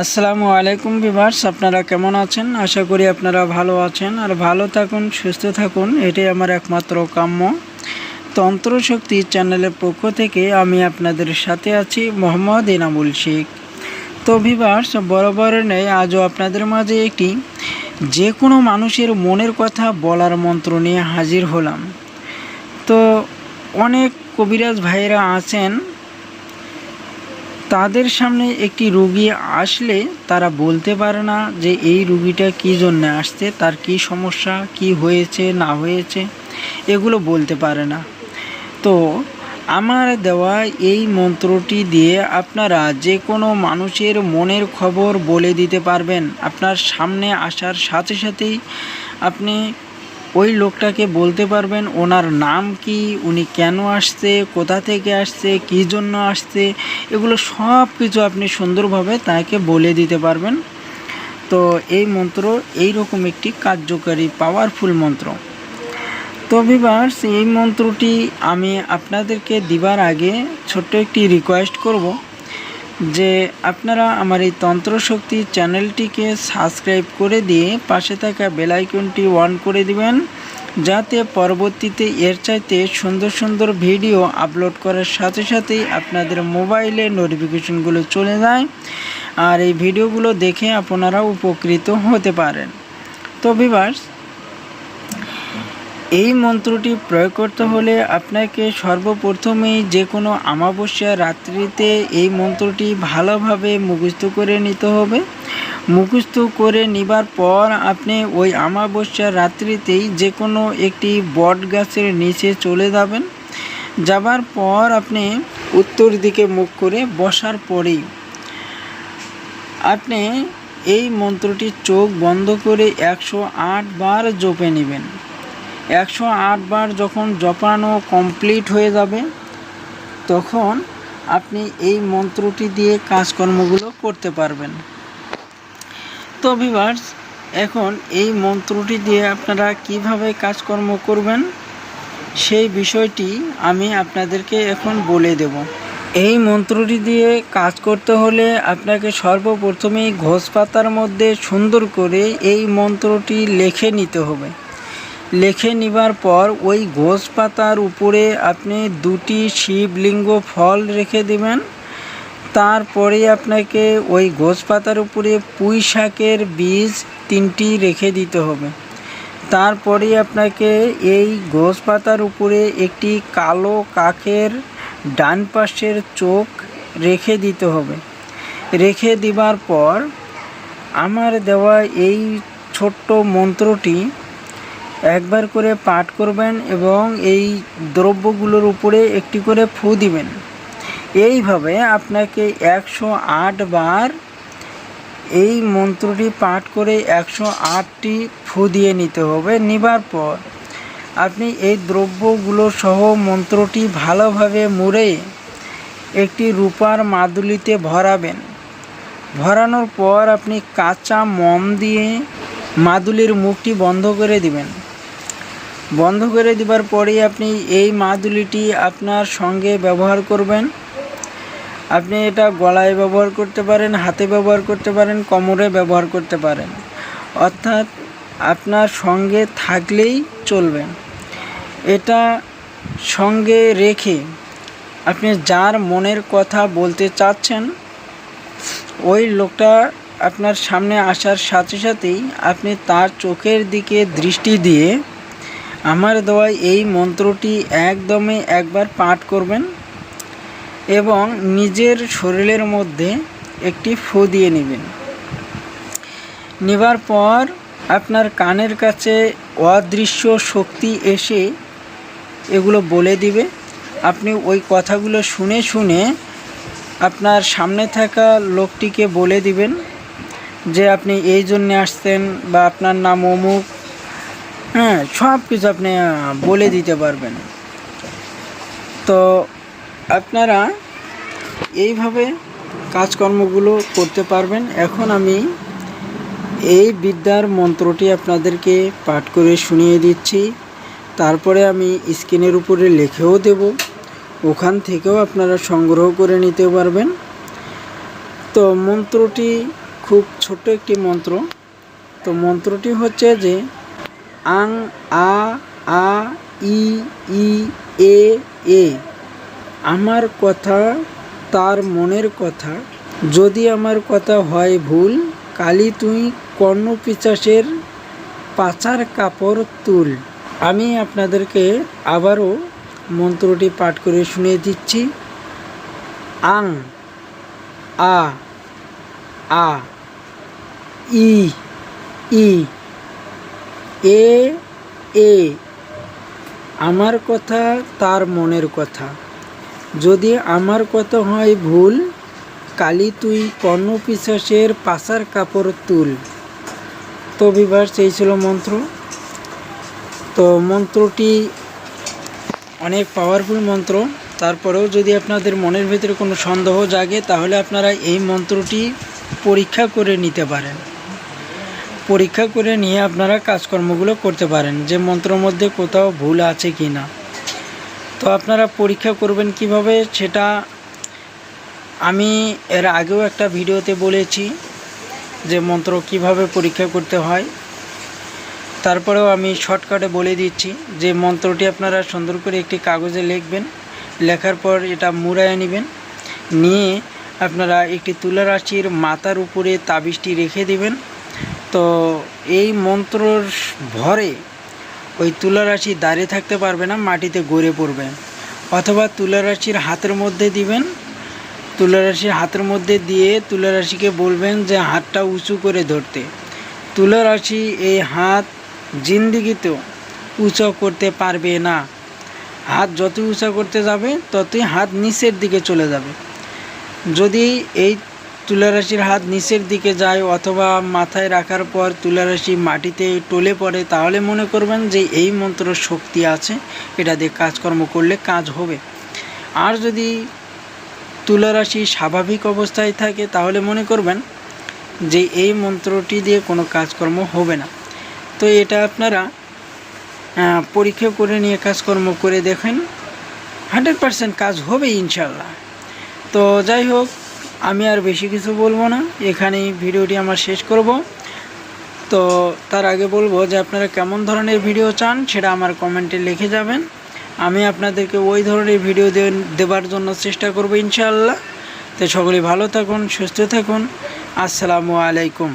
আসসালামু আলাইকুম বিভার্স আপনারা কেমন আছেন? আশা করি আপনারা ভালো আছেন। আর ভালো থাকুন, সুস্থ থাকুন, এটাই আমার একমাত্র কাম্য। তন্ত্রশক্তি চ্যানেলের পক্ষ থেকে আমি আপনাদের সাথে আছি মোহাম্মদ ইনামুল শেখ। তো ভিভার্স বরাবর নেই, আজও আপনাদের মাঝে একটি যে কোনো মানুষের মনের কথা বলার মন্ত্র নিয়ে হাজির হলাম। তো অনেক কবিরাজ ভাইয়েরা আছেন তাদের সামনে একটি রুগী আসলে তারা বলতে পারে না যে এই রুগীটা কী জন্য আসছে, তার কি সমস্যা, কি হয়েছে, না হয়েছে, এগুলো বলতে পারে না। তো আমার দেওয়া এই মন্ত্রটি দিয়ে আপনারা যে কোনো মানুষের মনের খবর বলে দিতে পারবেন। আপনার সামনে আসার সাথে সাথেই আপনি ওই লোকটাকে বলতে পারবেন ওনার নাম কি, উনি কেন আসছে, কোথা থেকে আসছে, কী জন্য আসছে, এগুলো সব কিছু আপনি সুন্দরভাবে তাকে বলে দিতে পারবেন। তো এই মন্ত্র এই রকম একটি কার্যকারী পাওয়ারফুল মন্ত্র। তো ভিভার্স এই মন্ত্রটি আমি আপনাদেরকে দিবার আগে ছোট্ট একটি রিকোয়েস্ট করব। যে আপনারা আমার এই তন্ত্রশক্তি চ্যানেলটিকে সাবস্ক্রাইব করে দিয়ে পাশে থাকা বেলাইকনটি অন করে দিবেন, যাতে পরবর্তীতে এর চাইতে সুন্দর সুন্দর ভিডিও আপলোড করার সাথে সাথেই আপনাদের মোবাইলে নোটিফিকেশনগুলো চলে যায় আর এই ভিডিওগুলো দেখে আপনারা উপকৃত হতে পারেন। তো ভিভার্স এই মন্ত্রটি প্রয়োগ করতে হলে আপনাকে সর্বপ্রথমেই যে কোনো অমাবস্যা রাত্রিতে এই মন্ত্রটি ভালোভাবে মুখস্থ করে নিতে হবে। মুখস্থ করে নিবার পর আপনি ওই অমাবস্যা রাত্রিতেই যে কোনো একটি বট গাছের নিচে চলে যাবেন। যাবার পর আপনি উত্তর দিকে মুখ করে বসার পরেই আপনি এই মন্ত্রটি চোখ বন্ধ করে একশো আট বার জপে নেবেন। একশো বার যখন জপানো কমপ্লিট হয়ে যাবে, তখন আপনি এই মন্ত্রটি দিয়ে কাজকর্মগুলো করতে পারবেন। তো ভিভার্স এখন এই মন্ত্রটি দিয়ে আপনারা কীভাবে কাজকর্ম করবেন, সেই বিষয়টি আমি আপনাদেরকে এখন বলে দেব। এই মন্ত্রটি দিয়ে কাজ করতে হলে আপনাকে সর্বপ্রথমেই ঘোষ পাতার মধ্যে সুন্দর করে এই মন্ত্রটি লিখে নিতে হবে। লেখে নিবার পর ওই ঘোষ পাতার উপরে আপনি দুটি শিবলিঙ্গ ফল রেখে দেবেন। তারপরে আপনাকে ওই ঘোষ পাতার উপরে পুঁই শাকের বীজ তিনটি রেখে দিতে হবে। তারপরে আপনাকে এই ঘোষ পাতার উপরে একটি কালো কাকের ডান পাশের চোখ রেখে দিতে হবে। রেখে দিবার পর আমার দেওয়া এই ছোট্ট মন্ত্রটি একবার করে পাঠ করবেন এবং এই দ্রব্যগুলোর উপরে একটি করে ফু দিবেন। এইভাবে আপনাকে একশো আট বার এই মন্ত্রটি পাঠ করে একশো আটটি ফু দিয়ে নিতে হবে। নিবার পর আপনি এই দ্রব্যগুলো সহ মন্ত্রটি ভালোভাবে মুড়ে একটি রূপার মাদুলিতে ভরাবেন। ভরানোর পর আপনি কাঁচা মম দিয়ে মাদুলির মুখটি বন্ধ করে দিবেন। বন্ধ করে দিবার পরেই আপনি এই মাদুলিটি আপনার সঙ্গে ব্যবহার করবেন। আপনি এটা গলায় ব্যবহার করতে পারেন, হাতে ব্যবহার করতে পারেন, কোমরে ব্যবহার করতে পারেন। অর্থাৎ আপনার সঙ্গে থাকলেই চলবে। এটা সঙ্গে রেখে আপনি যার মনের কথা বলতে চাচ্ছেন, ওই লোকটা আপনার সামনে আসার সাথে সাথেই আপনি তার চোখের দিকে দৃষ্টি দিয়ে আমার দেওয়ায় এই মন্ত্রটি একদমই একবার পাঠ করবেন এবং নিজের শরীরের মধ্যে একটি ফু দিয়ে নেবেন। নেবার পর আপনার কানের কাছে অদৃশ্য শক্তি এসে এগুলো বলে দিবে। আপনি ওই কথাগুলো শুনে শুনে আপনার সামনে থাকা লোকটিকে বলে দিবেন যে আপনি এই জন্যে আসতেন বা আপনার নাম অমুক হ্যাঁ সব কিছু আপনি বলে দিতে পারবেন। তো আপনারা এইভাবে কাজকর্মগুলো করতে পারবেন। এখন আমি এই বিদ্যার মন্ত্রটি আপনাদেরকে পাঠ করে শুনিয়ে দিচ্ছি। তারপরে আমি স্ক্রিনের উপরে লিখেও দেব। ওখান থেকেও আপনারা সংগ্রহ করে নিতে পারবেন। তো মন্ত্রটি খুব ছোট্ট একটি মন্ত্র। তো মন্ত্রটি হচ্ছে যে আং, আ আ, ই ই, এ এ। আমার কথা, তার মনের কথা। যদি আমার কথা হয় ভুল, কালি তুই কর্ণ পিচাসের পাচার কাপড় তুল। আমি আপনাদেরকে আবারও মন্ত্রটি পাঠ করে শুনিয়ে দিচ্ছি। আং, আ আ, ই ই। এ এ। আমার কথা তার মনের কথা। যদি আমার কথা হয় ভুল, কালি তুই কর্ণ কর্ণপিশাসের পাশার কাপড় তুল। তো বিভার সেই ছিল মন্ত্র। তো মন্ত্রটি অনেক পাওয়ারফুল মন্ত্র। তারপরেও যদি আপনাদের মনের ভেতরে কোনো সন্দেহ জাগে, তাহলে আপনারা এই মন্ত্রটি পরীক্ষা করে নিতে পারেন। পরীক্ষা করে নিয়ে আপনারা কাজকর্মগুলো করতে পারেন যে মন্ত্রের মধ্যে কোথাও ভুল আছে কি না তো আপনারা পরীক্ষা করবেন কীভাবে সেটা আমি এর আগেও একটা ভিডিওতে বলেছি যে মন্ত্র কীভাবে পরীক্ষা করতে হয়। তারপরেও আমি শর্টকাটে বলে দিচ্ছি যে মন্ত্রটি আপনারা সুন্দর করে একটি কাগজে লিখবেন, লেখার পর এটা মুড়ায় নেবেন, নিয়ে আপনারা একটি তুলা রাশির মাথার উপরে তাবিজটি রেখে দিবেন তো এই মন্ত্রর ভরে ওই তুলা রাশি দাঁড়িয়ে থাকতে পারবে না, মাটিতে গড়ে পড়বে। অথবা তুলা রাশির হাতের মধ্যে দিবেন তুলা রাশির হাতের মধ্যে দিয়ে তুলা রাশিকে বলবেন যে হাতটা উঁচু করে ধরতে। তুলা রাশি এই হাত জিন্দিগিতেও উঁচু করতে পারবে না। হাত যত উঁচা করতে যাবে, ততই হাত নিচের দিকে চলে যাবে। যদি এই তুলারাশির হাত নিচের দিকে যায় অথবা মাথায় রাখার পর তুলারাশি মাটিতে টলে পড়ে, তাহলে মনে করবেন যে এই মন্ত্র শক্তি আছে, এটা দিয়ে কাজকর্ম করলে কাজ হবে। আর যদি তুলারাশি স্বাভাবিক অবস্থায় থাকে, তাহলে মনে করবেন যে এই মন্ত্রটি দিয়ে কোনো কাজকর্ম হবে না। তো এটা আপনারা পরীক্ষা করে নিয়ে কাজকর্ম করে দেখেন। হান্ড্রেড পারসেন্ট কাজ হবে ইনশাল্লাহ তো যাই হোক আমি আর বেশি কিছু বলব না। এখানেই ভিডিওটি আমার শেষ করব। তো তার আগে বলব যে আপনারা কেমন ধরনের ভিডিও চান সেটা আমার কমেন্টে লিখে যাবেন। আমি আপনাদেরকে ওই ধরনের ভিডিও দেবার জন্য চেষ্টা করব ইনশাআল্লাহ। তো সকলে ভালো থাকুন, সুস্থ থাকুন। আসসালামু আলাইকুম।